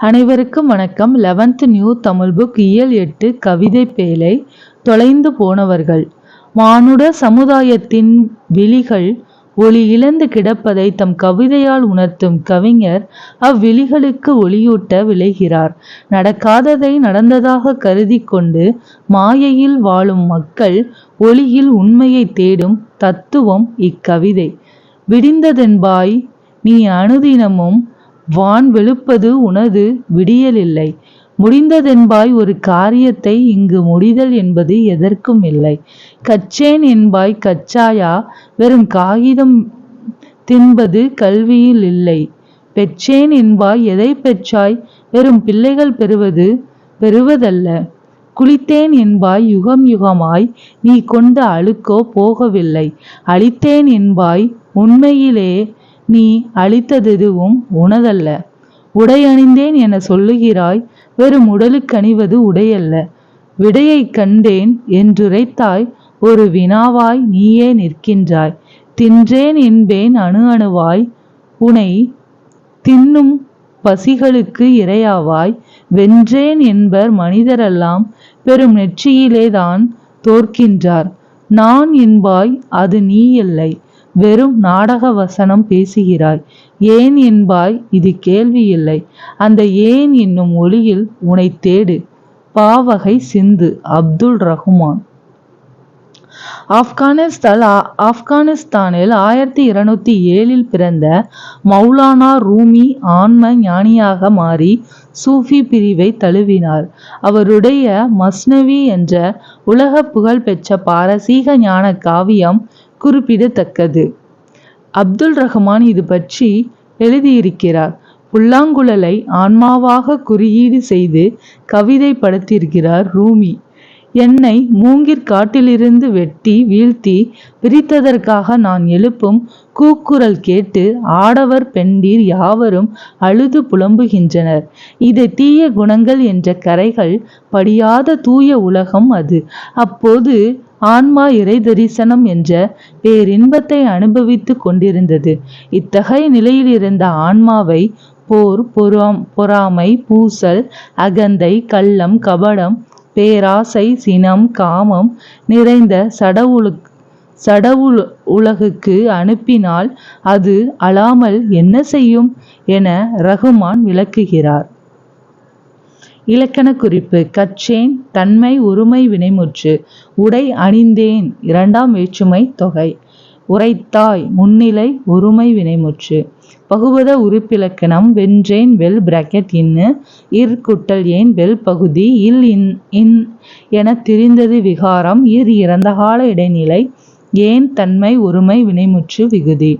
அனைவருக்கும் வணக்கம். Eleventh new Tamil book இயல் எட்டு கவிதை பேழை தொலைந்து போனவர்கள். மானுட சமுதாயத்தின் விழிகள் ஒளி இழந்து கிடப்பதை தம் கவிதையால் உணர்த்தும் கவிஞர் அவ்விழிகளுக்கு ஒளியூட்ட விளைகிறார். நடக்காததை நடந்ததாக கருதி கொண்டு மாயையில் வாழும் மக்கள் ஒளியில் உண்மையை தேடும் தத்துவம் இக்கவிதை. விடிந்ததென்பாய் நீ அனுதினமும் வான் வெளுப்பது உனது விடியலில்லை. முடிந்ததென்பாய் ஒரு காரியத்தை இங்கு முடிதல் என்பது எதற்கும் இல்லை. கச்சேன் என்பாய் கச்சாயா வெறும் காகிதம் தின்பது கல்வியில் இல்லை. பெற்றேன் என்பாய் எதை பெற்றாய்? வெறும் பிள்ளைகள் பெறுவது பெறுவதல்ல. குளித்தேன் என்பாய் யுகம் யுகமாய் நீ கொண்ட அழுக்கோ போகவில்லை. அழித்தேன் என்பாய் உண்மையிலே நீ அளித்ததெதுவும் உனதல்ல. உடை அணிந்தேன் என சொல்லுகிறாய் வெறும் உடலுக்கணிவது உடையல்ல. விடையைக் கண்டேன் என்றுரைத்தாய் ஒரு வினாவாய் நீயே நிற்கின்றாய். தின்றேன் என்பேன் அணு அணுவாய் உனை தின்னும் பசிகளுக்கு இரையாவாய். வென்றேன் என்பர் மனிதரெல்லாம் பெரும் நெற்றியிலேதான் தோற்கின்றார். நான் என்பாய் அது நீ இல்லை வெறும் நாடக வசனம் பேசுகிறாய். ஏன் என்பாய் இது கேள்வி இல்லை அந்த ஏன் என்னும் ஒளியில் உனை தேடு. பாவகை சிந்து அப்துல் ரஹ்மான். ஆப்கானிஸ்தான் ஆப்கானிஸ்தானில் ஆயிரத்தி இருநூத்தி ஏழில் பிறந்த மௌலானா ரூமி ஆன்ம ஞானியாக மாறி சூஃபி பிரிவை தழுவினார். அவருடைய மஸ்னவி என்ற உலக புகழ் பெற்ற பாரசீக ஞான காவியம் குறிப்பிடத்தக்கது. அப்துல் ரஹ்மான் இது பற்றி எழுதியிருக்கிறார். புல்லாங்குழலை ஆன்மாவாக குறியீடு செய்து கவிதை படுத்தியிருக்கிறார் ரூமி. என்னை மூங்கிற் வெட்டி வீழ்த்தி பிரித்ததற்காக நான் எழுப்பும் கூக்குரல் கேட்டு ஆடவர் பெண்டீர் யாவரும் அழுது புலம்புகின்றனர். இதை தீய குணங்கள் என்ற கரைகள் படியாத தூய உலகம் அது. அப்போது ஆன்மா இறை தரிசனம் என்ற பேரின்பத்தை அனுபவித்துக் கொண்டிருந்தது. இத்தகைய நிலையில் இருந்த ஆன்மாவை போர் பொறாம் பொறாமை பூசல் அகந்தை கள்ளம் கபடம் பேராசை சினம் காமம் நிறைந்த சடவுலு சடவுள் உலகுக்கு அனுப்பினால் அது அழாமல் என்ன செய்யும்? என ரகுமான் விளக்குகிறார். இலக்கண குறிப்பு. கற்றேன் தன்மை ஒருமை வினைமுற்று உடை அணிந்தேன் இரண்டாம் வேற்றுமை தொகை. உரைத்தாய் முன்னிலை ஒருமை வினைமுற்று. பகுபத உறுப்பிலக்கணம் வென்றேன் வெல் பிராக்கெட் இன்னு இர் குட்டல் ஏன் வெல் பகுதி இல் இன் இன் என திரிந்தது விகாரம் இர் இறந்தகால இடைநிலை ஏன் தன்மை ஒருமை வினைமுற்று விகுதி.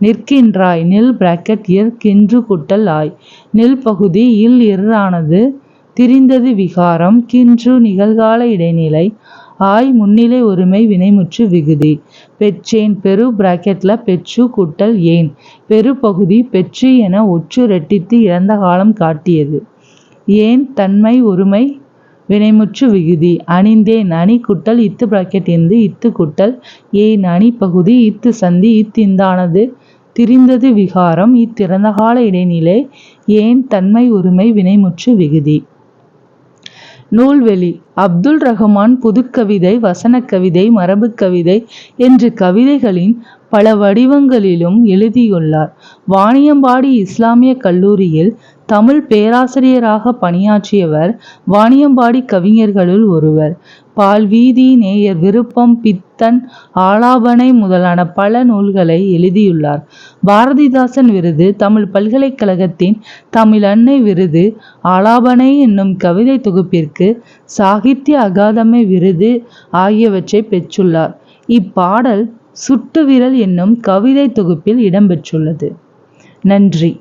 நிற்கின்றாய் நில் பிராக்கெட் இர் கின்று குட்டல் ஆய் நில் பகுதி இல் இரானது திரிந்தது விகாரம் கின்று நிகழ்கால இடைநிலை ஆய் முன்னிலை ஒருமை வினைமுற்று விகுதி. பெற்றேன் பெரு பிராக்கெட்ல பெற்று குட்டல் ஏன். பெரு பகுதி பெற்று என ஒற்று ரெட்டித்து இறந்த காலம் காட்டியது. ஏன் தன்மை ஒருமை வினைமுற்று விகுதி. அணிந்தேன் அணி குட்டல் இத்து பிராக்கெட் இந்து இத்து குட்டல் ஏன் அணி பகுதி இத்து சந்தி இத்திந்தானது திரிந்தது விகாரம் இத்திறந்த கால இடைநிலை ஏன் தன்மை ஒருமை வினைமுற்று விகுதி. நூல்வெளி அப்துல் ரஹ்மான் புதுக்கவிதை வசனக்கவிதை மரபுக்கவிதை என்று கவிதைகளின் பல வடிவங்களிலும் எழுதியுள்ளார். வாணியம்பாடி இஸ்லாமிய கல்லூரியில் தமிழ் பேராசிரியராக பணியாற்றியவர் வாணியம்பாடி கவிஞர்களுள் ஒருவர். பால்வீதி நேயர் விருப்பம் பித்தன் ஆலாபனை முதலான பல நூல்களை எழுதியுள்ளார். பாரதிதாசன் விருது தமிழ் பல்கலைக்கழகத்தின் தமிழ் அன்னை விருது ஆலாபனை என்னும் கவிதை தொகுப்பிற்கு சாகித்ய அகாதமி விருது ஆகியவற்றை பெற்றுள்ளார். இப்பாடல் சுட்டு விரல் என்னும் கவிதை தொகுப்பில் இடம்பெற்றுள்ளது நன்றி.